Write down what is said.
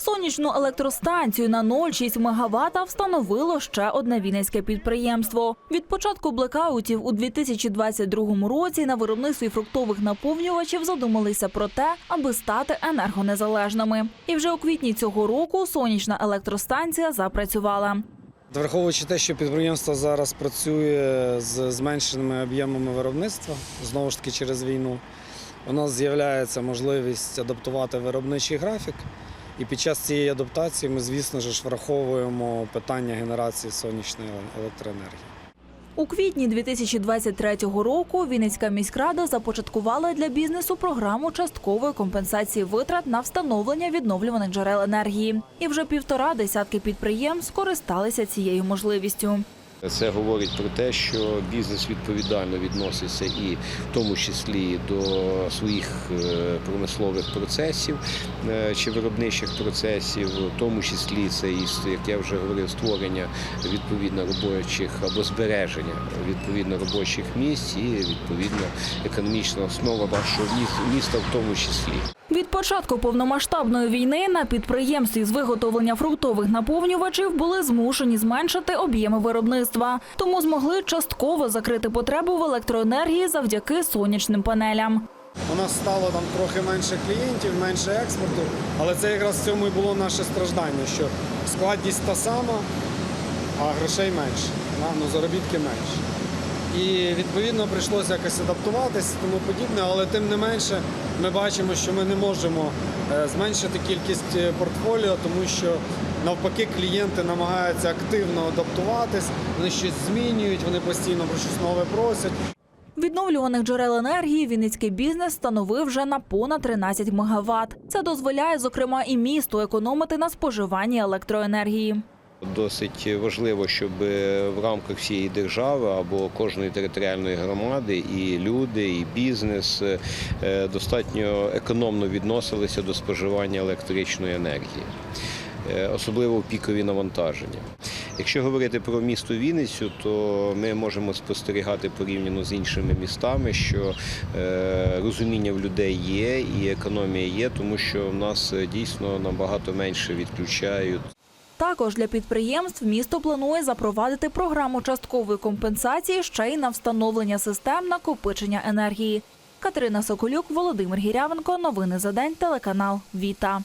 Сонячну електростанцію на 0,6 МВт встановило ще одне вінницьке підприємство. Від початку блекаутів у 2022 році на виробництві фруктових наповнювачів задумалися про те, аби стати енергонезалежними. І вже у квітні цього року сонячна електростанція запрацювала. Враховуючи те, що підприємство зараз працює з зменшеними об'ємами виробництва, знову ж таки через війну, у нас з'являється можливість адаптувати виробничий графік. І під час цієї адаптації ми, звісно ж, враховуємо питання генерації сонячної електроенергії. У квітні 2023 року Вінницька міськрада започаткувала для бізнесу програму часткової компенсації витрат на встановлення відновлюваних джерел енергії. І вже півтора десятки підприємств скористалися цією можливістю. Це говорить про те, що бізнес відповідально відноситься і в тому числі до своїх е, промислових процесів е, чи виробничих процесів, в тому числі це і як я вже говорив, створення відповідно робочих або збереження відповідно робочих місць і відповідно економічна основа вашого міста в тому числі. Від початку повномасштабної війни на підприємстві з виготовлення фруктових наповнювачів були змушені зменшити об'єми виробництва, тому змогли частково закрити потребу в електроенергії завдяки сонячним панелям. У нас стало там трохи менше клієнтів, менше експорту, але це якраз в цьому і було наше страждання, що складність та сама, а грошей менше, ну, заробітки менше. І відповідно прийшлося якось адаптуватися тому подібне, але тим не менше ми бачимо, що ми не можемо е, зменшити кількість е, портфоліо, тому що навпаки клієнти намагаються активно адаптуватись, вони щось змінюють, вони постійно про щось нове просять. Відновлюваних джерел енергії Вінницький бізнес становив вже на понад 13 МВт. Це дозволяє, зокрема, і місту економити на споживанні електроенергії. Досить важливо, щоб в рамках всієї держави або кожної територіальної громади і люди, і бізнес е, достатньо економно відносилися до споживання електричної енергії, е, особливо в пікові навантаження. Якщо говорити про місто Вінницю, то ми можемо спостерігати порівняно з іншими містами, що е, розуміння в людей є і економія є, тому що в нас е, дійсно набагато менше відключають Також для підприємств місто планує запровадити програму часткової компенсації ще й на встановлення систем накопичення енергії. Катерина Соколюк, Володимир Гірявенко. Новини за день. Телеканал Віта.